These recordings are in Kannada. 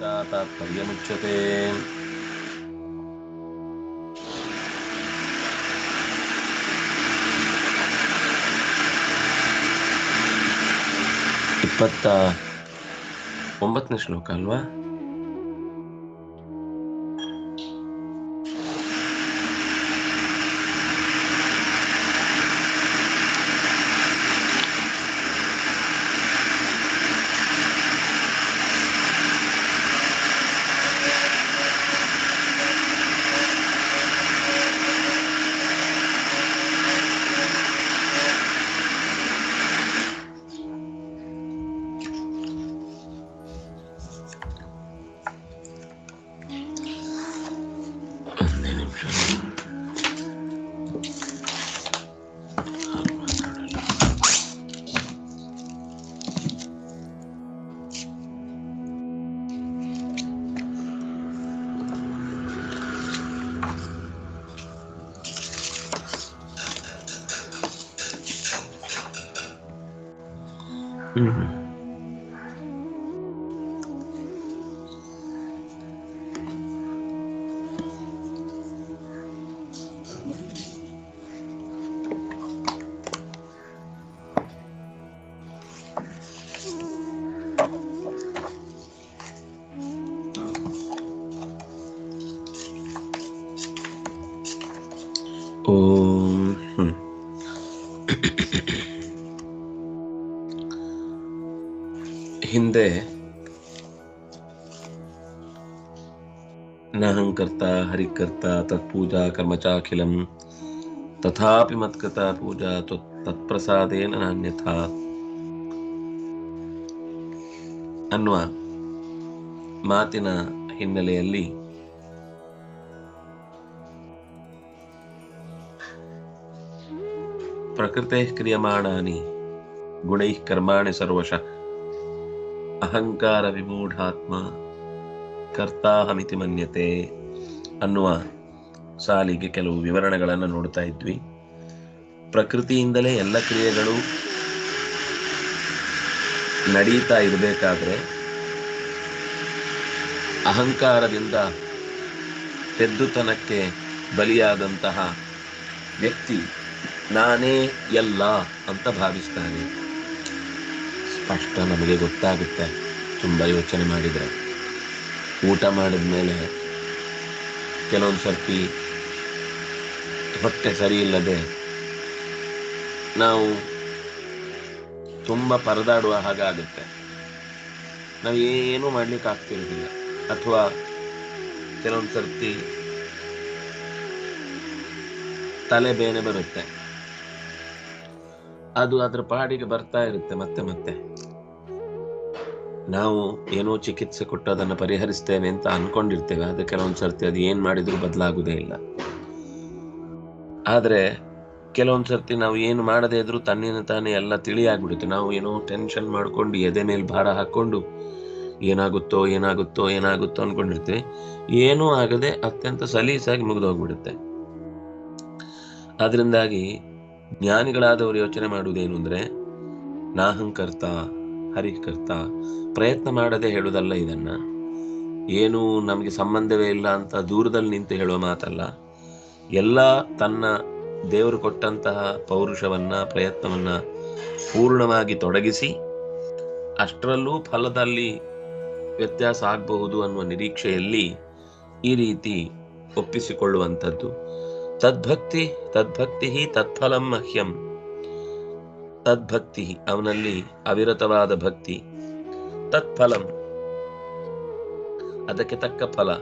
तात्पर्यमुच्यते ಇಪ್ಪತ್ತ ಒಂಬತ್ತನೇ ಶ್ಲೋಕ ಅಲ್ವಾ ಹಿಂದೆ ನಾಹಂಕರ್ತ ಹರಿಕರ್ತ ತತ್ಪೂಜಾ ಕರ್ಮ ಚಾಖಿಲಂ ತಥಾಪಿ ಮತ್ಕೃತ ಪೂಜಾ ತ್ವ- ತತ್ಪ್ರಸಾದೇನ ನಾನ್ಯಥಾ ಅನ್ನುವ ಮಾತಿನ ಹಿನ್ನೆಲೆಯಲ್ಲಿ ಪ್ರಕೃತೆ ಕ್ರಿಯಮಾಣಾನಿ, ಗುಣೈ ಕರ್ಮಾಣಿ ಸರ್ವಶಃ। ಅಹಂಕಾರ ವಿಮೂಢಾತ್ಮ ಕರ್ತಾಹಮಿತಿ ಮನ್ಯತೆ ಅನ್ನುವ ಸಾಲಿಗೆ ಕೆಲವು ವಿವರಣೆಗಳನ್ನು ನೋಡ್ತಾ ಇದ್ವಿ. ಪ್ರಕೃತಿಯಿಂದಲೇ ಎಲ್ಲ ಕ್ರಿಯೆಗಳು ನಡೀತಾ ಇರಬೇಕಾದ್ರೆ ಅಹಂಕಾರದಿಂದ ತೆದ್ದುತನಕ್ಕೆ ಬಲಿಯಾದಂತಹ ವ್ಯಕ್ತಿ ನಾನೇ ಎಲ್ಲ ಅಂತ ಭಾವಿಸ್ತಾನೆ. ಸ್ಪಷ್ಟ ನಮಗೆ ಗೊತ್ತಾಗುತ್ತೆ. ತುಂಬ ಯೋಚನೆ ಮಾಡಿದರೆ. ಊಟ ಮಾಡಿದ ಮೇಲೆ ಕೆಲವೊಂದು ಸರ್ತಿ ಹೊಟ್ಟೆ ಸರಿ ಇಲ್ಲದೆ ನಾವು ತುಂಬ ಪರದಾಡುವ ಹಾಗಾಗುತ್ತೆ ನಾವು ಏನೂ ಮಾಡ್ಲಿಕ್ಕೆ ಆಗ್ತಿರೋದಿಲ್ಲ. ಅಥವಾ ಕೆಲವೊಂದು ಸರ್ತಿ ತಲೆ ಬೇನೆ ಬರುತ್ತೆ. ಅದು ಅದರ ಪಾಡಿಗೆ ಬರ್ತಾ ಇರುತ್ತೆ ಮತ್ತೆ ಮತ್ತೆ. ನಾವು ಏನೋ ಚಿಕಿತ್ಸೆ ಕೊಟ್ಟು ಅದನ್ನು ಪರಿಹರಿಸ್ತೇವೆ ಅಂತ ಅನ್ಕೊಂಡಿರ್ತೇವೆ. ಅದು ಕೆಲವೊಂದು ಸರ್ತಿ ಅದು ಏನ್ ಮಾಡಿದ್ರು ಬದಲಾಗುದೇ ಇಲ್ಲ. ಆದ್ರೆ ಕೆಲವೊಂದು ಸರ್ತಿ ನಾವು ಏನು ಮಾಡದೇ ಇದ್ರು ತನ್ನಿನ ತಾನೇ ಎಲ್ಲ ತಿಳಿಯಾಗ್ಬಿಡುತ್ತೆ. ನಾವು ಏನೋ ಟೆನ್ಷನ್ ಮಾಡ್ಕೊಂಡು ಎದೆ ಮೇಲೆ ಭಾರ ಹಾಕೊಂಡು ಏನಾಗುತ್ತೋ ಏನಾಗುತ್ತೋ ಏನಾಗುತ್ತೋ ಅನ್ಕೊಂಡಿರ್ತೀವಿ. ಏನೂ ಆಗದೆ ಅತ್ಯಂತ ಸಲೀಸಾಗಿ ಮುಗಿದೋಗ್ಬಿಡುತ್ತೆ. ಅದರಿಂದಾಗಿ ಜ್ಞಾನಿಗಳಾದವರು ಯೋಚನೆ ಮಾಡುವುದೇನು ಅಂದ್ರೆ ನಾಹಂಕರ್ತ ಹರಿಕರ್ತ, ಪ್ರಯತ್ನ ಮಾಡದೆ ಹೇಳುವುದಲ್ಲ ಇದನ್ನ? ಏನು ನಮಗೆ ಸಂಬಂಧವೇ ಇಲ್ಲ ಅಂತ ದೂರದಲ್ಲಿ ನಿಂತು ಹೇಳುವ ಮಾತಲ್ಲ. ಎಲ್ಲ ತನ್ನ ದೇವರು ಕೊಟ್ಟಂತಹ ಪೌರುಷವನ್ನ, ಪ್ರಯತ್ನವನ್ನ ಪೂರ್ಣವಾಗಿ ತೊಡಗಿಸಿ, ಅಷ್ಟರಲ್ಲೂ ಫಲದಲ್ಲಿ ವ್ಯತ್ಯಾಸ ಆಗಬಹುದು ಅನ್ನುವ ನಿರೀಕ್ಷೆಯಲ್ಲಿ ಈ ರೀತಿ ಒಪ್ಪಿಸಿಕೊಳ್ಳುವಂಥದ್ದು. ತದ್ಭಕ್ತಿ ತದ್ಭಕ್ತಿ ತತ್ಫಲಂ ಮಹ್ಯಂ. ತದ್ಭಕ್ತಿ, ಅವನಲ್ಲಿ ಅವಿರತವಾದ ಭಕ್ತಿ. ತತ್ಫಲಂ. ಅದಕ್ಕೆ ತಕ್ಕ ಫಲ.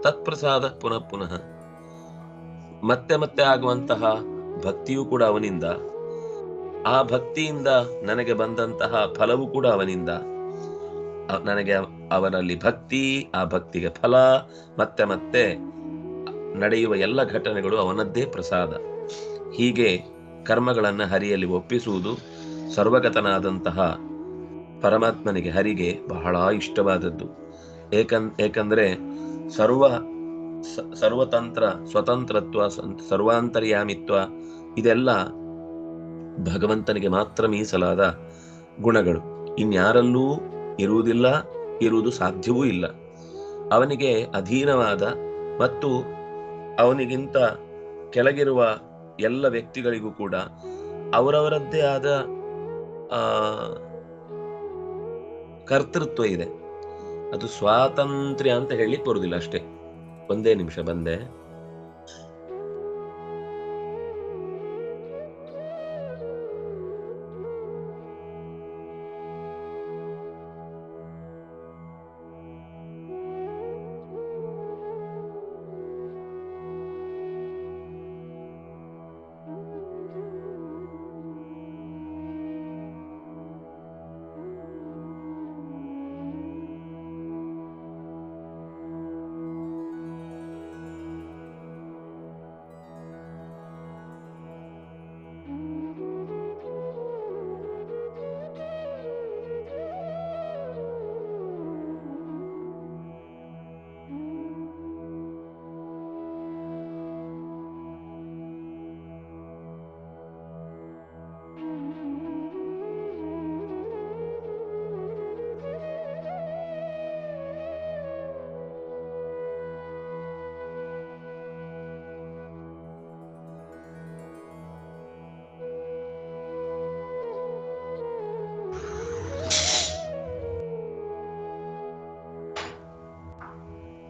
ತತ್ಪ್ರಸಾದ ಪುನಃ ಪುನಃ. ಮತ್ತೆ ಮತ್ತೆ ಆಗುವಂತಹ ಭಕ್ತಿಯೂ ಕೂಡ ಅವನಿಂದ. ಆ ಭಕ್ತಿಯಿಂದ ನನಗೆ ಬಂದಂತಹ ಫಲವೂ ಕೂಡ ಅವನಿಂದ. ನನಗೆ ಅವನಲ್ಲಿ ಭಕ್ತಿ, ಆ ಭಕ್ತಿಗೆ ಫಲ, ಮತ್ತೆ ಮತ್ತೆ ನಡೆಯುವ ಎಲ್ಲ ಘಟನೆಗಳು ಅವನದ್ದೇ ಪ್ರಸಾದ. ಹೀಗೆ ಕರ್ಮಗಳನ್ನು ಹರಿಯಲ್ಲಿ ಒಪ್ಪಿಸುವುದು ಸರ್ವಗತನಾದಂತಹ ಪರಮಾತ್ಮನಿಗೆ ಹರಿಗೆ ಬಹಳ ಇಷ್ಟವಾದದ್ದು. ಏಕನ್, ಏಕೆಂದರೆ ಸರ್ವ ಸರ್ವತಂತ್ರ, ಸ್ವತಂತ್ರತ್ವ ಸರ್ವಾಂತರ್ಯಾಮಿತ್ವ ಇದೆಲ್ಲ ಭಗವಂತನಿಗೆ ಮಾತ್ರ ಮೀಸಲಾದ ಗುಣಗಳು. ಇನ್ಯಾರಲ್ಲೂ ಇರುವುದಿಲ್ಲ, ಇರುವುದು ಸಾಧ್ಯವೂ ಇಲ್ಲ. ಅವನಿಗೆ ಅಧೀನವಾದ ಮತ್ತು ಅವನಿಗಿಂತ ಕೆಳಗಿರುವ ಎಲ್ಲ ವ್ಯಕ್ತಿಗಳಿಗೂ ಕೂಡ ಅವರವರದ್ದೇ ಆದ ಕರ್ತೃತ್ವ ಇದೆ. ಅದು ಸ್ವಾತಂತ್ರ್ಯ ಅಂತ ಹೇಳಿ ಬರುದಿಲ್ಲ ಅಷ್ಟೇ. ಒಂದೇ ನಿಮಿಷ, ಬಂದೆ.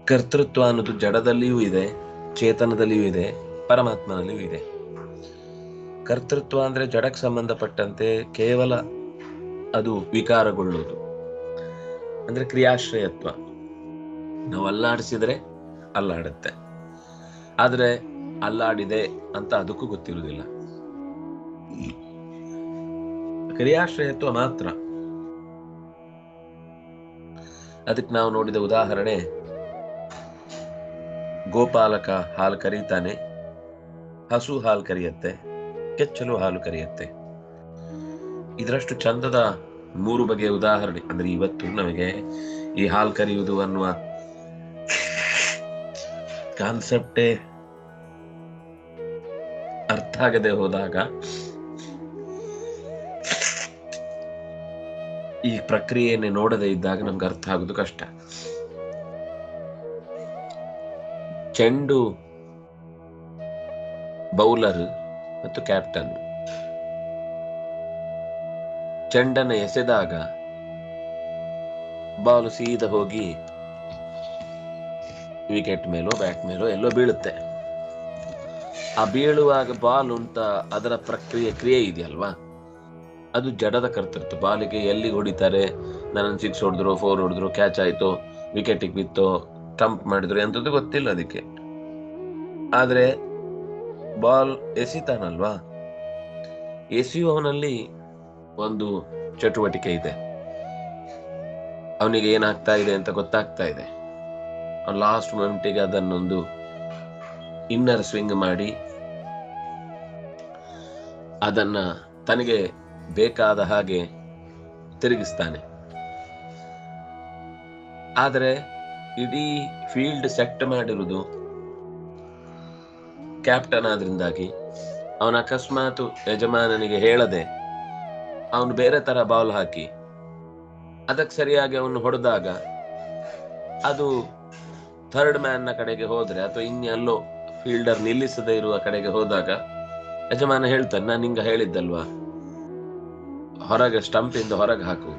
ಕರ್ತೃತ್ವ ಅನ್ನೋದು ಜಡದಲ್ಲಿಯೂ ಇದೆ, ಚೇತನದಲ್ಲಿಯೂ ಇದೆ, ಪರಮಾತ್ಮನಲ್ಲಿಯೂ ಇದೆ. ಕರ್ತೃತ್ವ ಅಂದ್ರೆ ಜಡಕ್ಕೆ ಸಂಬಂಧಪಟ್ಟಂತೆ ಕೇವಲ ಅದು ವಿಕಾರಗೊಳ್ಳುವುದು. ಅಂದ್ರೆ ಕ್ರಿಯಾಶ್ರಯತ್ವ. ನಾವು ಅಲ್ಲಾಡಿಸಿದ್ರೆ ಅಲ್ಲಾಡುತ್ತೆ. ಆದ್ರೆ ಅಲ್ಲಾಡಿದೆ ಅಂತ ಅದಕ್ಕೂ ಗೊತ್ತಿರುವುದಿಲ್ಲ. ಕ್ರಿಯಾಶ್ರಯತ್ವ ಮಾತ್ರ. ಅದಕ್ಕೆ ನಾವು ನೋಡಿದ ಉದಾಹರಣೆ ಗೋಪಾಲಕ ಹಾಲು ಕರೀತಾನೆ. ಹಸು ಹಾಲು ಕರಿಯತ್ತೆ, ಕೆಚ್ಚಲು ಹಾಲು ಕರೆಯುತ್ತೆ. ಇದರಷ್ಟು ಚಂದದ ಮೂರು ಬಗೆಯ ಉದಾಹರಣೆ. ಅಂದ್ರೆ ಇವತ್ತು ನಮಗೆ ಈ ಹಾಲು ಕರೆಯುವುದು ಅನ್ನುವ ಕಾನ್ಸೆಪ್ಟೇ ಅರ್ಥ ಆಗದೆ ಹೋದಾಗ ಈ ಪ್ರಕ್ರಿಯೆಯನ್ನೇ ನೋಡದೇ ಇದ್ದಾಗ ನಮ್ಗೆ ಅರ್ಥ ಆಗೋದು ಕಷ್ಟ. ಚೆಂಡು ಬೌಲರ್ ಮತ್ತು ಕ್ಯಾಪ್ಟನ್. ಚೆಂಡನ್ನು ಎಸೆದಾಗ ಬಾಲು ಸೀದಾ ಹೋಗಿ ವಿಕೆಟ್ ಮೇಲೋ, ಬ್ಯಾಟ್ ಮೇಲೋ, ಎಲ್ಲೋ ಬೀಳುತ್ತೆ. ಆ ಬೀಳುವಾಗ ಬಾಲ್ ಉಂಟ, ಅದರ ಪ್ರಕ್ರಿಯೆ, ಕ್ರಿಯೆ ಇದೆಯಲ್ವಾ? ಅದು ಜಡದ ಕರ್ತೃತ್ವ. ಬಾಲಿಗೆ ಎಲ್ಲಿ ಹೊಡಿತಾರೆ? ನನ್ನ ಸಿಕ್ಸ್ ಹೊಡೆದ್ರು, ಫೋರ್ ಹೊಡೆದ್ರು, ಕ್ಯಾಚ್ ಆಯ್ತು, ವಿಕೆಟಿಗೆ ಬಿತ್ತೋ ಸ್ಟಂಪ್ ಮಾಡಿದ್ರು ಎಂಥದ್ದು ಗೊತ್ತಿಲ್ಲ ಅದಕ್ಕೆ. ಆದ್ರೆ ಬಾಲ್ ಎಸಿತಾನಲ್ವಾ? ಎಸೆಯುವವನಲ್ಲಿ ಒಂದು ಚಟುವಟಿಕೆ ಇದೆ. ಅವನಿಗೆ ಏನಾಗ್ತಾ ಇದೆ ಅಂತ ಗೊತ್ತಾಗ್ತಾ ಇದೆ. ಲಾಸ್ಟ್ ಮೊಮೆಂಟಿಗೆ ಅದನ್ನೊಂದು ಇನ್ನರ್ ಸ್ವಿಂಗ್ ಮಾಡಿ, ಅದನ್ನ ತನಗೆ ಬೇಕಾದ ಹಾಗೆ ತಿರುಗಿಸ್ತಾನೆ. ಆದರೆ ಇಡೀ ಫೀಲ್ಡ್ ಸೆಟ್ ಮಾಡಿರುವುದು ಕ್ಯಾಪ್ಟನ್ ಆದ್ರಿಂದಾಗಿ. ಅವನ ಅಕಸ್ಮಾತ್ ಯಜಮಾನನಿಗೆ ಹೇಳದೆ ಅವನು ಬೇರೆ ತರ ಬಾಲ್ ಹಾಕಿ, ಅದಕ್ಕೆ ಸರಿಯಾಗಿ ಅವನು ಹೊಡೆದಾಗ ಅದು ಥರ್ಡ್ ಮ್ಯಾನ್ನ ಕಡೆಗೆ ಹೋದ್ರೆ ಅಥವಾ ಇನ್ನೆಲ್ಲೋ ಫೀಲ್ಡರ್ ನಿಲ್ಲಿಸದೇ ಇರುವ ಕಡೆಗೆ ಹೋದಾಗ ಯಜಮಾನ ಹೇಳ್ತಾನೆ, ನಾನು ಹಿಂಗ ಹೇಳಿದ್ದಲ್ವಾ? ಹೊರಗೆ ಸ್ಟಂಪ್ ಇಂದ ಹೊರಗೆ ಹಾಕು.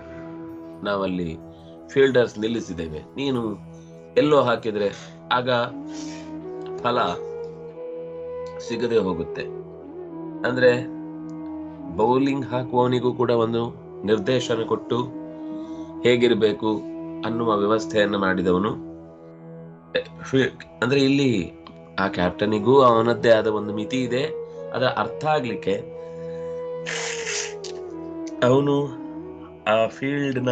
ನಾವಲ್ಲಿ ಫೀಲ್ಡರ್ಸ್ ನಿಲ್ಲಿಸಿದ್ದೇವೆ. ನೀನು ಎಲ್ಲೋ ಹಾಕಿದ್ರೆ ಆಗ ಫಲ ಸಿಗದೆ ಹೋಗುತ್ತೆ. ಅಂದ್ರೆ ಬೌಲಿಂಗ್ ಹಾಕುವವನಿಗೂ ಕೂಡ ಒಂದು ನಿರ್ದೇಶನ ಕೊಟ್ಟು ಹೇಗಿರಬೇಕು ಅನ್ನುವ ವ್ಯವಸ್ಥೆಯನ್ನು ಮಾಡಿದವನು. ಅಂದ್ರೆ ಇಲ್ಲಿ ಆ ಕ್ಯಾಪ್ಟನಿಗೂ ಅವನದ್ದೇ ಆದ ಒಂದು ಮಿತಿ ಇದೆ. ಅದರ ಅರ್ಥ ಆಗ್ಲಿಕ್ಕೆ ಅವನು ಆ ಫೀಲ್ಡ್ನ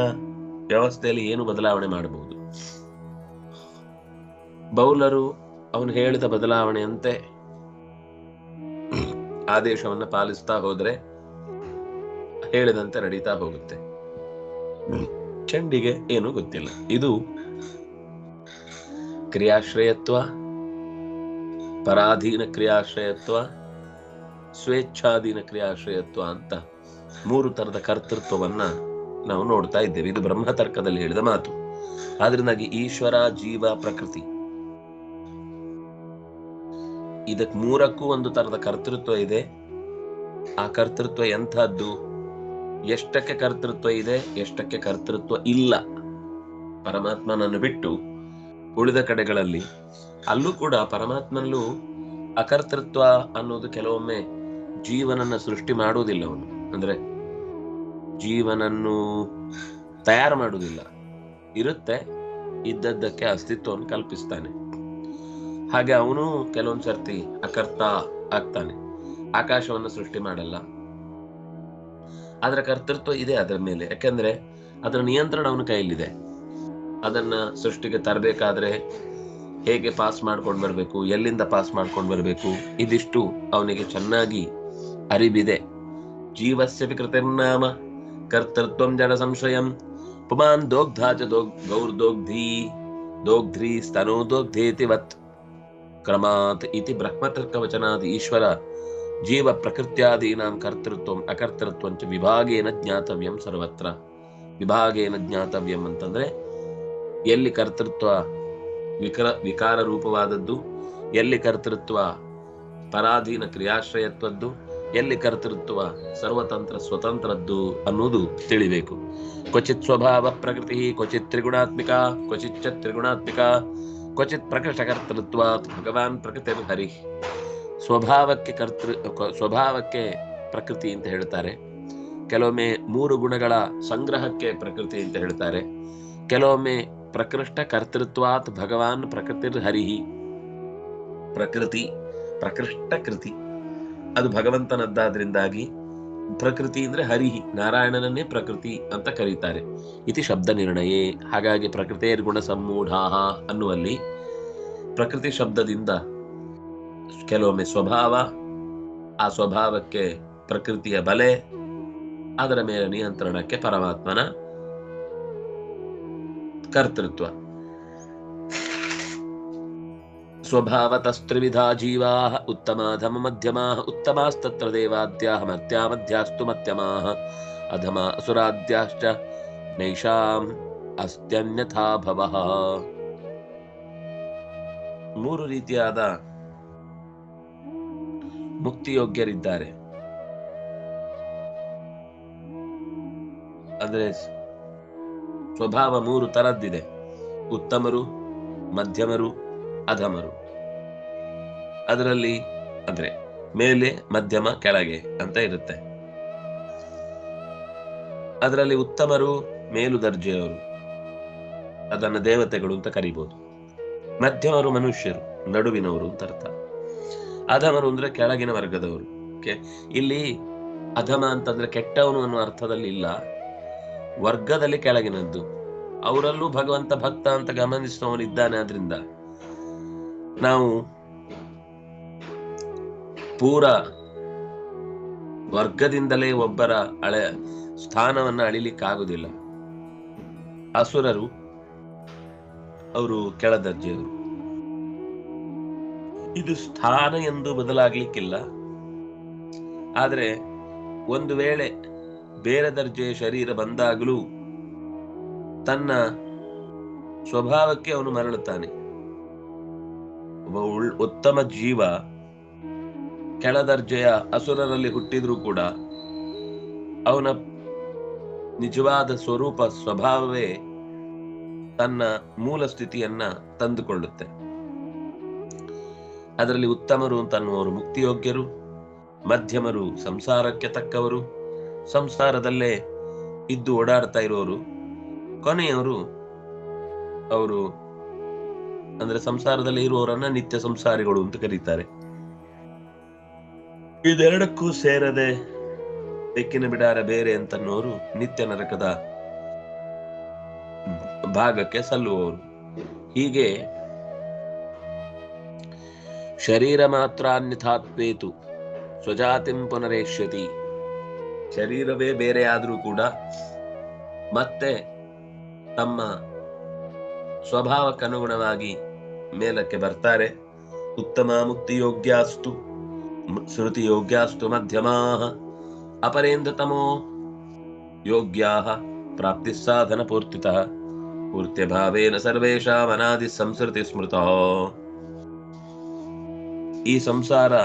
ವ್ಯವಸ್ಥೆಯಲ್ಲಿ ಏನು ಬದಲಾವಣೆ ಮಾಡಬಹುದು ಬೌಲರು ಅವನು ಹೇಳಿದ ಬದಲಾವಣೆಯಂತೆ ಆದೇಶವನ್ನು ಪಾಲಿಸ್ತಾ ಹೋದ್ರೆ ಹೇಳಿದಂತೆ ನಡೀತಾ ಹೋಗುತ್ತೆ. ಚಂಡಿಗೆ ಏನು ಗೊತ್ತಿಲ್ಲ. ಇದು ಕ್ರಿಯಾಶ್ರಯತ್ವ, ಪರಾಧೀನ ಕ್ರಿಯಾಶ್ರಯತ್ವ, ಸ್ವೇಚ್ಛಾಧೀನ ಕ್ರಿಯಾಶ್ರಯತ್ವ ಅಂತ ಮೂರು ತರದ ಕರ್ತೃತ್ವವನ್ನ ನಾವು ನೋಡ್ತಾ ಇದ್ದೇವೆ. ಇದು ಬ್ರಹ್ಮತರ್ಕದಲ್ಲಿ ಹೇಳಿದ ಮಾತು. ಆದ್ರಿಂದಾಗಿ ಈಶ್ವರ, ಜೀವ, ಪ್ರಕೃತಿ ಇದಕ್ ಮೂರಕ್ಕೂ ಒಂದು ತರದ ಕರ್ತೃತ್ವ ಇದೆ. ಆ ಕರ್ತೃತ್ವ ಎಂಥದ್ದು? ಎಷ್ಟಕ್ಕೆ ಕರ್ತೃತ್ವ ಇದೆ, ಎಷ್ಟಕ್ಕೆ ಕರ್ತೃತ್ವ ಇಲ್ಲ? ಪರಮಾತ್ಮನನ್ನು ಬಿಟ್ಟು ಉಳಿದ ಕಡೆಗಳಲ್ಲಿ ಅಲ್ಲೂ ಕೂಡ ಪರಮಾತ್ಮನಲ್ಲೂ ಅಕರ್ತೃತ್ವ ಅನ್ನೋದು ಕೆಲವೊಮ್ಮೆ ಜೀವನನ್ನ ಸೃಷ್ಟಿ ಮಾಡುವುದಿಲ್ಲ ಅವನು. ಅಂದ್ರೆ ಜೀವನನ್ನು ತಯಾರು ಮಾಡುವುದಿಲ್ಲ. ಇರುತ್ತೆ, ಇದ್ದದ್ದಕ್ಕೆ ಅಸ್ತಿತ್ವವನ್ನು ಕಲ್ಪಿಸ್ತಾನೆ. ಹಾಗೆ ಅವನು ಕೆಲವೊಂದ್ ಸರ್ತಿ ಅಕರ್ತ ಆಗ್ತಾನೆ. ಆಕಾಶವನ್ನು ಸೃಷ್ಟಿ ಮಾಡಲ್ಲ. ಅದರ ಕರ್ತೃತ್ವ ಇದೆ ಅದರ ಮೇಲೆ. ಯಾಕಂದ್ರೆ ಅದರ ನಿಯಂತ್ರಣ ಅವನ ಕೈಯಲ್ಲಿದೆ. ಅದನ್ನ ಸೃಷ್ಟಿಗೆ ತರಬೇಕಾದ್ರೆ ಹೇಗೆ ಪಾಸ್ ಮಾಡ್ಕೊಂಡು ಬರಬೇಕು, ಎಲ್ಲಿಂದ ಪಾಸ್ ಮಾಡ್ಕೊಂಡು ಬರಬೇಕು, ಇದಿಷ್ಟು ಅವನಿಗೆ ಚೆನ್ನಾಗಿ ಅರಿವಿದೆ. ಜೀವಸ್ಯ ವಿಕೃತಿರ್ನಾಮ ಕರ್ತೃತ್ವಂ ಜಡ ಸಂಶಯಂ, ಪುಮಾನ್ ದೋಗ್ಧಾಚ ದೋಗ್ ಗೌರ್ ದೋಗ್ಧಿ ದೋಗ್ಧ್ರಿ ಸ್ತನೋ ದೋಗ್ಧೇತಿವತ್ ಕ್ರಮಾತ್ ಇತಿ ಬ್ರಹ್ಮತರ್ಕವಚನಾದ ಈಶ್ವರ ಜೀವ ಪ್ರಕೃತ್ಯಾದೀನಾಂ ಕರ್ತೃತ್ವಂ ಅಕರ್ತೃತ್ವ ವಿಭಾಗೇನ ಜ್ಞಾತವ್ಯಂ ಸರ್ವತ್ರ ವಿಭಾಗೇನ ಜ್ಞಾತವ್ಯಂ ಅಂತಂದ್ರೆ ಎಲ್ಲಿ ಕರ್ತೃತ್ವ ವಿಕರ ವಿಕಾರ ರೂಪವಾದದ್ದು ಎಲ್ಲಿ ಕರ್ತೃತ್ವ ಪರಾಧೀನ ಕ್ರಿಯಾಶ್ರಯತ್ವದ್ದು, ಎಲ್ಲಿ ಕರ್ತೃತ್ವ ಸರ್ವತಂತ್ರ ಸ್ವತಂತ್ರದ್ದು ಅನ್ನೋದು ತಿಳಿಬೇಕು. ಕ್ವಚಿತ್ ಸ್ವಭಾವ ಪ್ರಕೃತಿ, ಕ್ವಚಿತ್ ತ್ರಿಗುಣಾತ್ಮಿಕ, ಕ್ವಚಿತ್ ಚ ತ್ರಿಗುಣಾತ್ಮಿಕ ಕ್ವಚಿತ್ ಪ್ರಕೃಷ್ಟ ಕರ್ತೃತ್ವಾತ್ ಭಗವಾನ್ ಪ್ರಕೃತಿ ಹರಿ ಸ್ವಭಾವಕ್ಕೆ ಕರ್ತೃ ಸ್ವಭಾವಕ್ಕೆ ಪ್ರಕೃತಿ ಅಂತ ಹೇಳ್ತಾರೆ। ಕೆಲವೊಮ್ಮೆ ಮೂರು ಗುಣಗಳ ಸಂಗ್ರಹಕ್ಕೆ ಪ್ರಕೃತಿ ಅಂತ ಹೇಳ್ತಾರೆ। ಕೆಲವೊಮ್ಮೆ ಪ್ರಕೃಷ್ಟ ಕರ್ತೃತ್ವಾತ್ ಭಗವಾನ್ ಪ್ರಕೃತಿ ಹರಿಹಿ ಪ್ರಕೃತಿ, ಪ್ರಕೃಷ್ಟ ಕೃತಿ, ಅದು ಭಗವಂತನದ್ದಾದ್ರಿಂದಾಗಿ ಪ್ರಕೃತಿ ಅಂದ್ರೆ ಹರಿಹಿ ನಾರಾಯಣನನ್ನೇ ಪ್ರಕೃತಿ ಅಂತ ಕರೀತಾರೆ. ಇತಿ ಶಬ್ದ ನಿರ್ಣಯೇ. ಹಾಗಾಗಿ ಪ್ರಕೃತಿಯ ಗುಣ ಸಮೂಢ ಅನ್ನುವಲ್ಲಿ ಪ್ರಕೃತಿ ಶಬ್ದದಿಂದ ಕೆಲವೊಮ್ಮೆ ಸ್ವಭಾವ, ಆ ಸ್ವಭಾವಕ್ಕೆ ಪ್ರಕೃತಿಯ ಬಲೆ, ಅದರ ಮೇಲೆ ನಿಯಂತ್ರಣಕ್ಕೆ ಪರಮಾತ್ಮನ ಕರ್ತೃತ್ವ. ಸ್ವಭಾವತಸ್ತ್ರಿವಿಧಾ ಜೀವಾ ಉತ್ತಮಾಧಮ ಮಧ್ಯಮಾ ಉತ್ತಮಾಸ್ತತ್ರ ದೇವಾದ್ಯಾಹ ಮರ್ತ್ಯಾ ಮಧ್ಯಾಸ್ತು ಮಧ್ಯಮಾಹ ಅಧಮ ಅಸುರಾದ್ಯಾಶ್ಚ ನೈಷಾಂ ಅಸ್ತ್ಯನ್ಯಥಾ ಭವಃ ಮೂರು ರೀತಿಯಾದ ಮುಕ್ತಿಯೋಗ್ಯರಿದ್ದಾರೆ. ಅಂದ್ರೆ ಸ್ವಭಾವ ಮೂರು ತರದ್ದಿದೆ. ಉತ್ತಮರು, ಮಧ್ಯಮರು ಅಧಮರು ಅದರಲ್ಲಿ ಅಂದ್ರೆ ಮೇಲೆ, ಮಧ್ಯಮ, ಕೆಳಗೆ ಅಂತ ಇರುತ್ತೆ. ಅದರಲ್ಲಿ ಉತ್ತಮರು ಮೇಲು ದರ್ಜೆಯವರು. ಅದನ್ನ ದೇವತೆಗಳು ಅಂತ ಕರಿಬಹುದು ಮಧ್ಯಮರು ಮನುಷ್ಯರು, ನಡುವಿನವರು ಅಂತ ಅರ್ಥ. ಅಧಮರು ಅಂದ್ರೆ ಕೆಳಗಿನ ವರ್ಗದವರು. ಇಲ್ಲಿ ಅಧಮ ಅಂತಂದ್ರೆ ಕೆಟ್ಟವನು ಅನ್ನೋ ಅರ್ಥದಲ್ಲಿ ಇಲ್ಲ. ವರ್ಗದಲ್ಲಿ ಕೆಳಗಿನದ್ದು. ಅವರಲ್ಲೂ ಭಗವಂತ ಭಕ್ತ ಅಂತ ಗಮನಿಸುವವನಿದ್ದಾನೆ ಆದ್ರಿಂದ. ನಾವು ಪೂರ ವರ್ಗದಿಂದಲೇ ಒಬ್ಬರ ಅಳೆ ಸ್ಥಾನವನ್ನ ಅಳಿಲಿಕ್ಕಾಗುವುದಿಲ್ಲ ಅಸುರರು ಅವರು ಕೆಳದರ್ಜೆಯವರು ಇದು ಸ್ಥಾನ ಎಂದು ಬದಲಾಗಲಿಕ್ಕಿಲ್ಲ. ಆದರೆ ಒಂದು ವೇಳೆ ಬೇರೆ ದರ್ಜೆಯ ಶರೀರ ಬಂದಾಗಲೂ ತನ್ನ ಸ್ವಭಾವಕ್ಕೆ ಅವನು ಮರಳುತ್ತಾನೆ. ಒಬ್ಬ ಉತ್ತಮ ಜೀವ ಕೆಳದರ್ಜೆಯ ಅಸುರರಲ್ಲಿ ಹುಟ್ಟಿದ್ರೂ ಕೂಡ ಅವನ ನಿಜವಾದ ಸ್ವರೂಪ ಸ್ವಭಾವವೇ ತನ್ನ ಮೂಲ ಸ್ಥಿತಿಯನ್ನ ತಂದುಕೊಳ್ಳುತ್ತೆ. ಅದರಲ್ಲಿ ಉತ್ತಮರು ಅಂತ ಅನ್ನುವರು ಮುಕ್ತಿಯೋಗ್ಯರು, ಮಧ್ಯಮರು ಸಂಸಾರಕ್ಕೆ ತಕ್ಕವರು, ಸಂಸಾರದಲ್ಲೇ ಇದ್ದು ಓಡಾಡ್ತಾ ಇರೋರು, ಕೊನೆಯವರು ಅವರು ಅಂದ್ರೆ ಸಂಸಾರದಲ್ಲಿ ಇರುವವರನ್ನ ನಿತ್ಯ ಸಂಸಾರಿಗಳು ಅಂತ ಕರೀತಾರೆ. ಇದೆರಡಕ್ಕೂ ಸೇರದೆ ಬೆಕ್ಕಿನ ಬಿಡಾರ ಬೇರೆ ಅಂತನ್ನೋರು ನಿತ್ಯ ನರಕದ ಭಾಗಕ್ಕೆ ಸಲ್ಲುವವರು. ಹೀಗೆ ಶರೀರ ಮಾತ್ರ ಅನ್ಯಥಾತ್ವೇತು, ಸ್ವಜಾತಿಂ ಪುನರೇಷ್ಯತಿ ಶರೀರವೇ ಬೇರೆ ಆದ್ರೂ ಕೂಡ ಮತ್ತೆ ತಮ್ಮ ಸ್ವಭಾವಕ್ಕನುಗುಣವಾಗಿ ಮೇಲಕ್ಕೆ ಬರ್ತಾರೆ. ಉತ್ತಮ ಮುಕ್ತಿ ಯೋಗ್ಯಾಸ್ತು ಶ್ರುತಿ ಯೋಗ್ಯಾಸ್ತು ಮಧ್ಯಮಾ ಅಪರೇಂದ್ರತಮೋ ಯೋಗ್ಯಾ ಪ್ರಾಪ್ತಿ ಸಾಧನ ಪೂರ್ತಿ ಭಾವೇನ ಸರ್ವೇಷಾಂ ಅನಾದಿ ಸಂಸ್ಕೃತಿ ಸ್ಮೃತ. ಈ ಸಂಸಾರ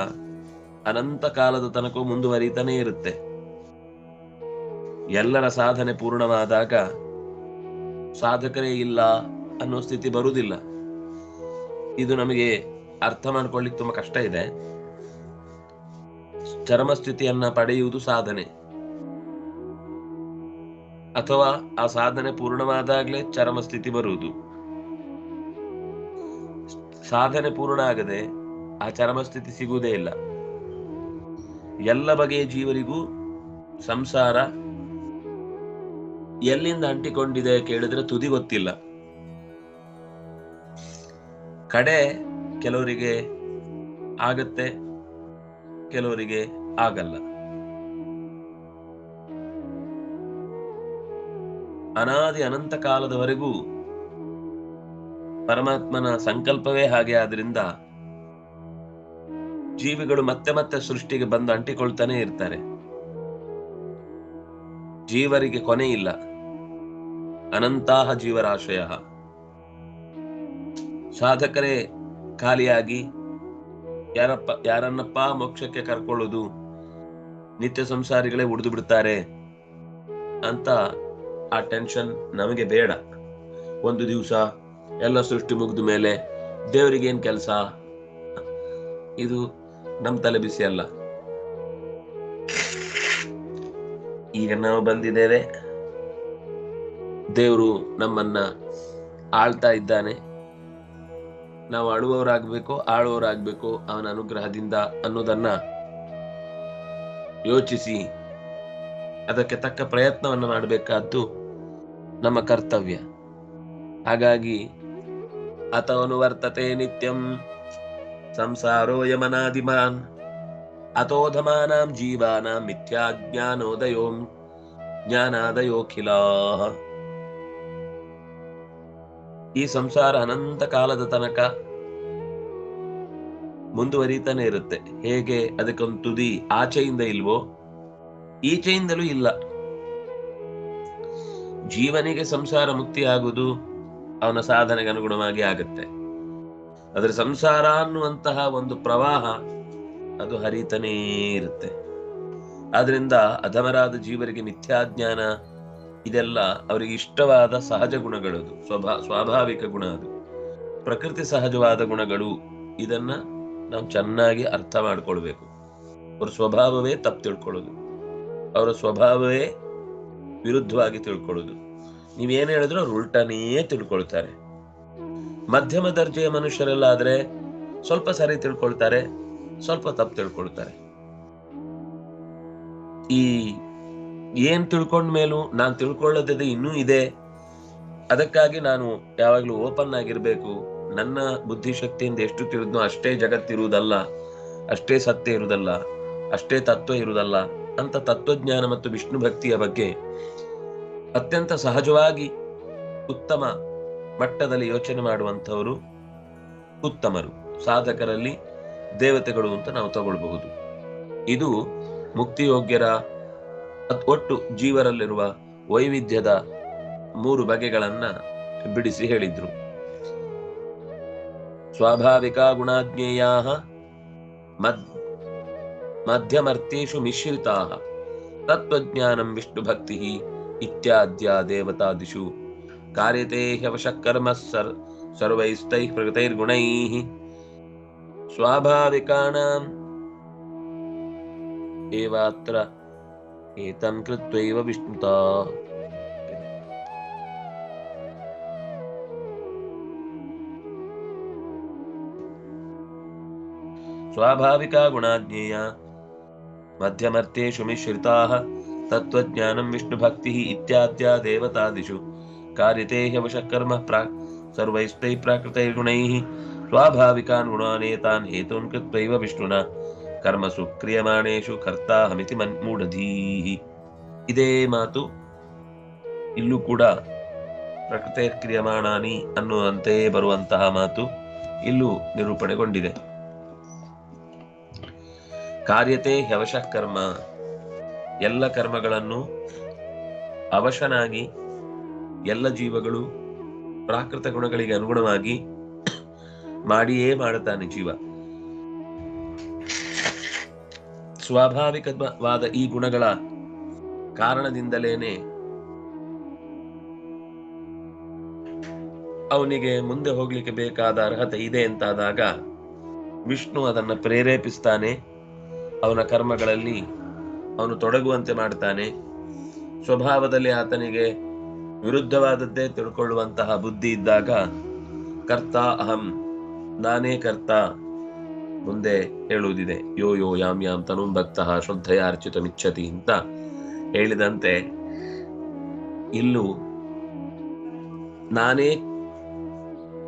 ಅನಂತ ಕಾಲದ ತನಕ ಮುಂದುವರಿತಾನೇ ಇರುತ್ತೆ. ಎಲ್ಲರ ಸಾಧನೆ ಪೂರ್ಣವಾದಾಗ ಸಾಧಕರೇ ಇಲ್ಲ ಅನ್ನೋ ಸ್ಥಿತಿ ಬರುವುದಿಲ್ಲ. ಇದು ನಮಗೆ ಅರ್ಥ ಮಾಡ್ಕೊಳ್ಳಿಕ್ಕೆ ತುಂಬಾ ಕಷ್ಟ ಇದೆ. ಚರಮ ಸ್ಥಿತಿಯನ್ನ ಪಡೆಯುವುದು ಸಾಧನೆ. ಅಥವಾ ಆ ಸಾಧನೆ ಪೂರ್ಣವಾದಾಗಲೇ ಚರಮ ಸ್ಥಿತಿ ಬರುವುದು. ಸಾಧನೆ ಪೂರ್ಣ ಆಗದೆ ಆ ಚರಮ ಸ್ಥಿತಿ ಸಿಗುವುದೇ ಇಲ್ಲ. ಎಲ್ಲ ಬಗೆಯ ಜೀವರಿಗೂ ಸಂಸಾರ ಎಲ್ಲಿಂದ ಅಂಟಿಕೊಂಡಿದೆ ಕೇಳಿದ್ರೆ ತುದಿ ಗೊತ್ತಿಲ್ಲ. ಕಡೆ ಕೆಲವರಿಗೆ ಆಗತ್ತೆ, ಕೆಲವರಿಗೆ ಆಗಲ್ಲ. ಅನಾದಿ ಅನಂತ ಕಾಲದವರೆಗೂ ಪರಮಾತ್ಮನ ಸಂಕಲ್ಪವೇ ಹಾಗೆ ಆದ್ರಿಂದ ಜೀವಿಗಳು ಮತ್ತೆ ಮತ್ತೆ ಸೃಷ್ಟಿಗೆ ಬಂದು ಅಂಟಿಕೊಳ್ತಾನೆ ಇರ್ತಾರೆ. ಜೀವರಿಗೆ ಕೊನೆ ಇಲ್ಲ. ಅನಂತಾಹ ಜೀವರಾಶಯ. ಸಾಧಕರೇ, ಖಾಲಿಯಾಗಿ ಯಾರಪ್ಪ, ಯಾರನ್ನಪ್ಪ ಮೋಕ್ಷಕ್ಕೆ ಕರ್ಕೊಳ್ಳೋದು ನಿತ್ಯ ಸಂಸಾರಿಗಳೇ ಉಡಿದು ಬಿಡ್ತಾರೆ ಅಂತ ಆ ಟೆನ್ಷನ್ ನಮಗೆ ಬೇಡ. ಒಂದು ದಿವಸ ಎಲ್ಲ ಸೃಷ್ಟಿ ಮುಗಿದ ಮೇಲೆ ದೇವರಿಗೇನ್ ಕೆಲಸ? ಇದು ನಮ್ ತಲೆ ಬಿಸಿ ಅಲ್ಲ. ಈಗ ನಾವು ಬಂದಿದ್ದೇವೆ. ದೇವರು ನಮ್ಮನ್ನ ಆಳ್ತಾ ಇದ್ದಾನೆ. ನಾವು ಅಳುವವರಾಗಬೇಕು ಆಳುವವರಾಗಬೇಕು ಅವನ ಅನುಗ್ರಹದಿಂದ ಅನ್ನೋದನ್ನ ಯೋಚಿಸಿ, ಅದಕ್ಕೆ ತಕ್ಕ ಪ್ರಯತ್ನವನ್ನು ಮಾಡಬೇಕಾದ್ದು ನಮ್ಮ ಕರ್ತವ್ಯ. ಹಾಗಾಗಿ ಅಥವನು ವರ್ತತೆ ನಿತ್ಯಂ ಸಂಸಾರೋ ಯಮನಾದಿಮಾನ್ ಅಥೋಧಮಾನ ಜೀವಾನಾಂ ಮಿಥ್ಯಾ ಜ್ಞಾನೋದಯೋ ಜ್ಞಾನಾದಯೋಖಿಲ. ಈ ಸಂಸಾರ ಅನಂತ ಕಾಲದ ತನಕ ಮುಂದುವರಿತಾನೆ ಇರುತ್ತೆ. ಹೇಗೆ ಅದಕ್ಕೊಂದು ತುದಿ ಆಚೆಯಿಂದ ಇಲ್ವೋ? ಈಚೆಯಿಂದಲೂ ಇಲ್ಲ. ಜೀವನಿಗೆ ಸಂಸಾರ ಮುಕ್ತಿ ಆಗುವುದು ಅವನ ಸಾಧನೆಗೆ ಅನುಗುಣವಾಗಿ ಆಗುತ್ತೆ. ಆದ್ರೆ ಸಂಸಾರ ಅನ್ನುವಂತಹ ಒಂದು ಪ್ರವಾಹ ಅದು ಹರಿತಾನೇ ಇರುತ್ತೆ. ಆದ್ರಿಂದ ಅಧಮರಾದ ಜೀವರಿಗೆ ಮಿಥ್ಯಾಜ್ಞಾನ ಇದೆಲ್ಲ ಅವರಿಗೆ ಇಷ್ಟವಾದ ಸಹಜ ಗುಣಗಳದು ಸ್ವಭಾ, ಸ್ವಾಭಾವಿಕ ಗುಣ ಅದು. ಪ್ರಕೃತಿ ಸಹಜವಾದ ಗುಣಗಳು ಇದನ್ನ ನಾವು ಚೆನ್ನಾಗಿ ಅರ್ಥ ಮಾಡ್ಕೊಳ್ಬೇಕು. ಅವ್ರ ಸ್ವಭಾವವೇ ತಪ್ಪು ತಿಳ್ಕೊಳ್ಳೋದು. ಅವರ ಸ್ವಭಾವವೇ ವಿರುದ್ಧವಾಗಿ ತಿಳ್ಕೊಳ್ಳೋದು. ನೀವೇನು ಹೇಳಿದ್ರು ಅವ್ರು ಉಲ್ಟಾನೇ ತಿಳ್ಕೊಳ್ತಾರೆ. ಮಧ್ಯಮ ದರ್ಜೆಯ ಮನುಷ್ಯರೆಲ್ಲ ಆದ್ರೆ ಸ್ವಲ್ಪ ಸರಿ ತಿಳ್ಕೊಳ್ತಾರೆ, ಸ್ವಲ್ಪ ತಪ್ಪು ತಿಳ್ಕೊಳ್ತಾರೆ. ಈ ಏನ್ ತಿಳ್ಕೊಂಡ ಮೇಲೂ ನಾನು ತಿಳ್ಕೊಳ್ಳೋದಿದೆ ಇನ್ನೂ ಇದೆ. ಅದಕ್ಕಾಗಿ ನಾನು ಯಾವಾಗ್ಲೂ ಓಪನ್ ಆಗಿರ್ಬೇಕು. ನನ್ನ ಬುದ್ಧಿಶಕ್ತಿಯಿಂದ ಎಷ್ಟು ತಿಳಿದ್ನೋ ಅಷ್ಟೇ ಜಗತ್ತಿರುವುದಲ್ಲ ಅಷ್ಟೇ ಸತ್ಯ ಇರುವುದಲ್ಲ. ಅಷ್ಟೇ ತತ್ವ ಇರುವುದಲ್ಲ. ಅಂತ ತತ್ವಜ್ಞಾನ ಮತ್ತು ವಿಷ್ಣು ಭಕ್ತಿಯ ಬಗ್ಗೆ ಅತ್ಯಂತ ಸಹಜವಾಗಿ ಉತ್ತಮ ಮಟ್ಟದಲ್ಲಿ ಯೋಚನೆ ಮಾಡುವಂಥವರು ಉತ್ತಮರು. ಸಾಧಕರಲ್ಲಿ ದೇವತೆಗಳು ಅಂತ ನಾವು ತಗೊಳ್ಬಹುದು. ಇದು ಮುಕ್ತಿಯೋಗ್ಯರ ಒಟ್ಟು ಜೀವರಲ್ಲಿರುವ ವೈವಿಧ್ಯದ ಮೂರು ಬಗೆಗಳನ್ನ ಬಿಡಿಸಿ ಹೇಳಿದ್ರು. ಸ್ವಾಭಾವಿಕ ಗುಣಾಜ್ಞೇಯ ಮದ್ ಮಧ್ಯಮರ್ಥೇಶು ಮಿಶ್ರಿತಾ ತತ್ವಜ್ಞಾನಂ ವಿಷ್ಣು ಭಕ್ತಿ ಇತ್ಯಾದ್ಯ ದೇವತಾದಿಷು, ಕಾರ್ಯತೆ ಹವಶ ಕರ್ಮ ಸರ್, ಸರ್ವೈಸ್ತೈ ಪ್ರಕೃತೈರ್ಗುಣೈ ಸ್ವಾಭಾವಿಕಾನಾಂ ಏವಾತ್ರ ಏತಂ ಕೃತ್ವೈವ ವಿಷ್ಣುತಾ ಸ್ವಾಭಾವಿಕಾ ಗುಣಾಜ್ಞೇಯ ಮಧ್ಯಮರ್ಥೇಷು ಮಿಶ್ರಿತಾಃ ತತ್ವಜ್ಞಾನಂ ವಿಷ್ಣುಭಕ್ತಿಃ ಇತ್ಯಾದ್ಯ ದೇವತಾದಿಷು ಕಾರ್ಯತೆ ಹ್ಯವಶಃ ಕರ್ಮ ಪ್ರಾ ಸರ್ವೈಸ್ತೈಃ ಪ್ರಾಕೃತೈರ್ಗುಣೈಃ ಸ್ವಾಭಾವಿಕಾನ್ ಗುಣಾನೇತಾನ್ ಹೇತೂನ್ ಕೃತ್ವೈವ ವಿಷ್ಣುನ ಕರ್ಮಸು ಕ್ರಿಯಮಾಣೇಷು ಕರ್ತಾಹಮಿತಿ ಮನ್ ಮೂಢಧೀಹಿ ಇದೇ ಮಾತು ಇಲ್ಲೂ ಕೂಡ ಪ್ರಕೃತಿ ಕ್ರಿಯಮಾಣಾನಿ ಅನ್ನುವಂತೆಯೇ ಬರುವಂತಹ ಮಾತು ಇಲ್ಲೂ ನಿರೂಪಣೆಗೊಂಡಿದೆ. ಕಾರ್ಯತೆ ಹ್ಯವಶಃ ಕರ್ಮ. ಎಲ್ಲ ಕರ್ಮಗಳನ್ನು ಅವಶನಾಗಿ ಎಲ್ಲ ಜೀವಗಳು ಪ್ರಾಕೃತ ಗುಣಗಳಿಗೆ ಅನುಗುಣವಾಗಿ ಮಾಡಿಯೇ ಮಾಡುತ್ತಾನೆ ಜೀವ. ಸ್ವಾಭಾವಿಕವಾದ ಈ ಗುಣಗಳ ಕಾರಣದಿಂದಲೇನೆ ಅವನಿಗೆ ಮುಂದೆ ಹೋಗ್ಲಿಕ್ಕೆ ಬೇಕಾದ ಅರ್ಹತೆ ಇದೆ ಅಂತಾದಾಗ ವಿಷ್ಣು ಅದನ್ನು ಪ್ರೇರೇಪಿಸ್ತಾನೆ. ಅವನ ಕರ್ಮಗಳಲ್ಲಿ ಅವನು ತೊಡಗುವಂತೆ ಮಾಡ್ತಾನೆ. ಸ್ವಭಾವದಲ್ಲಿ ಆತನಿಗೆ ವಿರುದ್ಧವಾದದ್ದೇ ತಿಳ್ಕೊಳ್ಳುವಂತಹ ಬುದ್ಧಿ ಇದ್ದಾಗ, ಕರ್ತ ಅಹಂ, ನಾನೇ ಕರ್ತ ಮುಂದೆ ಹೇಳುವುದಿದೆ ಯೋ ಯೋ ಯಾಮ್ ಯಾಮ್ ತನು ಭಕ್ತಃ ಶ್ರದ್ಧೆಯ ಅರ್ಚಿತ ಮಿಚ್ಚತಿ ಅಂತ ಹೇಳಿದಂತೆ, ಇಲ್ಲೂ ನಾನೇ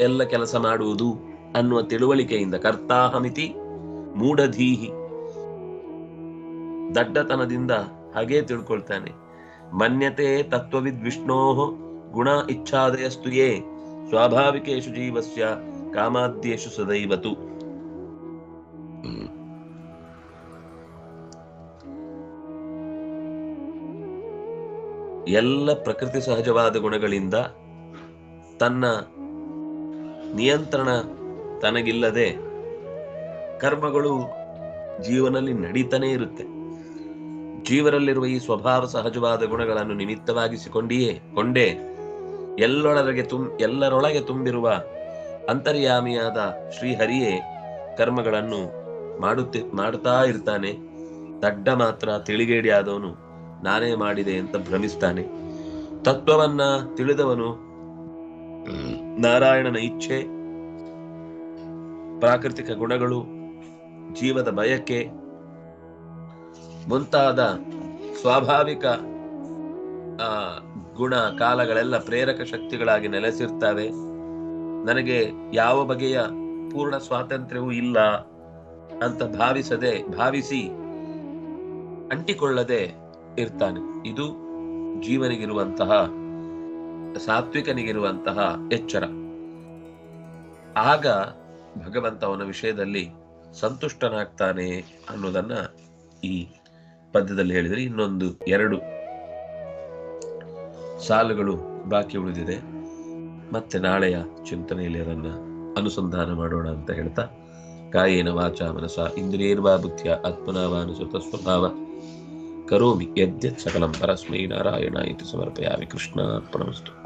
ಎಲ್ಲ ಕೆಲಸ ಮಾಡುವುದು ಅನ್ನುವ ತಿಳುವಳಿಕೆಯಿಂದ ಕರ್ತಾಹಮಿತಿ ಮೂಢಧೀಹಿ. ದಡ್ಡತನದಿಂದ ಹಾಗೇ ತಿಳ್ಕೊಳ್ತಾನೆ, ಮನ್ಯತೆ ತತ್ವವಿದ್ ವಿಷ್ಣೋ ಗುಣ ಇಚ್ಛಾದಯಸ್ತುಯೇ ಸ್ವಾಭಾವಿಕೇಶು ಜೀವಸ್ಯ ಕಾಮಾದ್ಯೇಶು ಸದೈವತು. ಎಲ್ಲ ಪ್ರಕೃತಿ ಸಹಜವಾದ ಗುಣಗಳಿಂದ ತನ್ನ ನಿಯಂತ್ರಣ ತನಗಿಲ್ಲದೆ ಕರ್ಮಗಳು ಜೀವನಲ್ಲಿ ನಡೀತಾನೆ ಇರುತ್ತೆ. ಜೀವರಲ್ಲಿರುವ ಈ ಸ್ವಭಾವ ಸಹಜವಾದ ಗುಣಗಳನ್ನು ನಿಮಿತ್ತವಾಗಿಸಿಕೊಂಡಿಯೇ, ಕೊಂಡೇ ಎಲ್ಲೊಳಗೆ ತುಂ, ಎಲ್ಲರೊಳಗೆ ತುಂಬಿರುವ ಅಂತರ್ಯಾಮಿಯಾದ ಶ್ರೀಹರಿಯೇ ಕರ್ಮಗಳನ್ನು ಮಾಡುತ್ತಿ, ಮಾಡುತ್ತಾ ಇರ್ತಾನೆ. ದಡ್ಡ ಮಾತ್ರ ತಿಳಿಗೇಡಿಯಾದವನು. ನಾನೇ ಮಾಡಿದೆ ಅಂತ ಭ್ರಮಿಸ್ತಾನೆ. ತತ್ವವನ್ನ ತಿಳಿದವನು ನಾರಾಯಣನ ಇಚ್ಛೆ, ಪ್ರಾಕೃತಿಕ ಗುಣಗಳು, ಜೀವದ ಬಯಕೆ, ಮುಂತಾದ ಸ್ವಾಭಾವಿಕ ಗುಣ ಕಾಲಗಳೆಲ್ಲ ಪ್ರೇರಕ ಶಕ್ತಿಗಳಾಗಿ ನೆಲೆಸಿರ್ತವೆ. ನನಗೆ ಯಾವ ಬಗೆಯ ಪೂರ್ಣ ಸ್ವಾತಂತ್ರ್ಯವೂ ಇಲ್ಲ ಅಂತ ಭಾವಿಸದೆ, ಭಾವಿಸಿ ಅಂಟಿಕೊಳ್ಳದೆ ಇರ್ತಾನೆ. ಇದು ಜೀವನಿಗಿರುವಂತಹ, ಸಾತ್ವಿಕನಿಗಿರುವಂತಹ ಎಚ್ಚರ. ಆಗ ಭಗವಂತ ಅವನ ವಿಷಯದಲ್ಲಿ ಸಂತುಷ್ಟನಾಗ್ತಾನೆ ಅನ್ನೋದನ್ನ ಈ ಪದ್ಯದಲ್ಲಿ ಹೇಳಿದರೆ ಇನ್ನೊಂದು ಎರಡು ಸಾಲುಗಳು ಬಾಕಿ ಉಳಿದಿದೆ. ಮತ್ತೆ ನಾಳೆಯ ಚಿಂತನೆಯಲ್ಲಿ ಅದನ್ನ ಅನುಸಂಧಾನ ಮಾಡೋಣ ಅಂತ ಹೇಳ್ತಾ, ಕಾಯೇನ ವಾಚ ಮನಸ ಇಂದ್ರಿಯರ್ವಾ ಬುದ್ಧಿಯ ಅನುಸೃತ ಸ್ವಭಾವ. కరోమి యద్యత్ సకలం పరస్మై నారాయణ ఇది సమర్పయామి కృష్ణార్పణమస్తు.